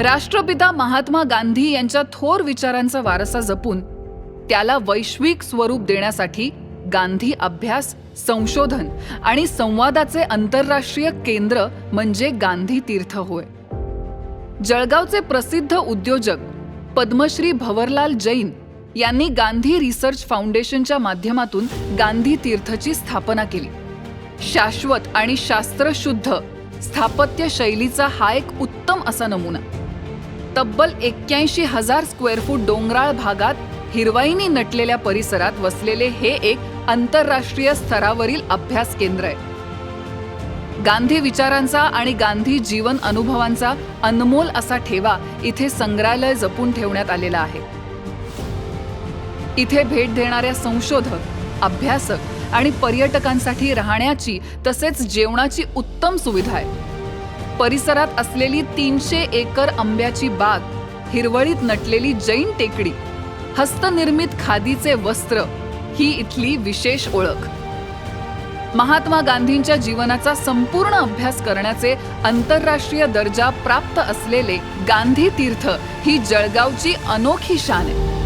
राष्ट्रपिता महात्मा गांधी यांच्या थोर विचारांचा वारसा जपून त्याला वैश्विक स्वरूप देण्यासाठी गांधी अभ्यास संशोधन आणि संवादाचे आंतरराष्ट्रीय केंद्र म्हणजे गांधी तीर्थ होय. जळगावचे प्रसिद्ध उद्योजक पद्मश्री भवरलाल जैन यांनी गांधी रिसर्च फाउंडेशनच्या माध्यमातून गांधी तीर्थची स्थापना केली. शाश्वत आणि शास्त्रशुद्ध स्थापत्य शैलीचा हा एक उत्तम असा नमुना. तब्बल एक्क्याऐंशी हजार स्क्वेअर फूट डोंगराळ भागात हिरवाईने नटलेल्या परिसरात वसलेले हे एक आंतरराष्ट्रीय स्तरावरील अभ्यास केंद्र आहे. गांधी विचारांचा आणि गांधी जीवन अनुभवांचा अनमोल असा ठेवा इथे संग्रहालय जपून ठेवण्यात आलेला आहे. इथे भेट देणाऱ्या संशोधक अभ्यासक आणि पर्यटकांसाठी राहण्याची तसेच जेवणाची उत्तम सुविधा आहे. परिसरात असलेली तीनशे एकर आंब्याची बाग हिरवळीत नटलेली जैन टेकडी हस्तनिर्मित खादीचे वस्त्र ही इथली विशेष ओळख. महात्मा गांधींच्या जीवनाचा संपूर्ण अभ्यास करण्याचे आंतरराष्ट्रीय दर्जा प्राप्त असलेले गांधी तीर्थ ही जळगावची अनोखी शान आहे.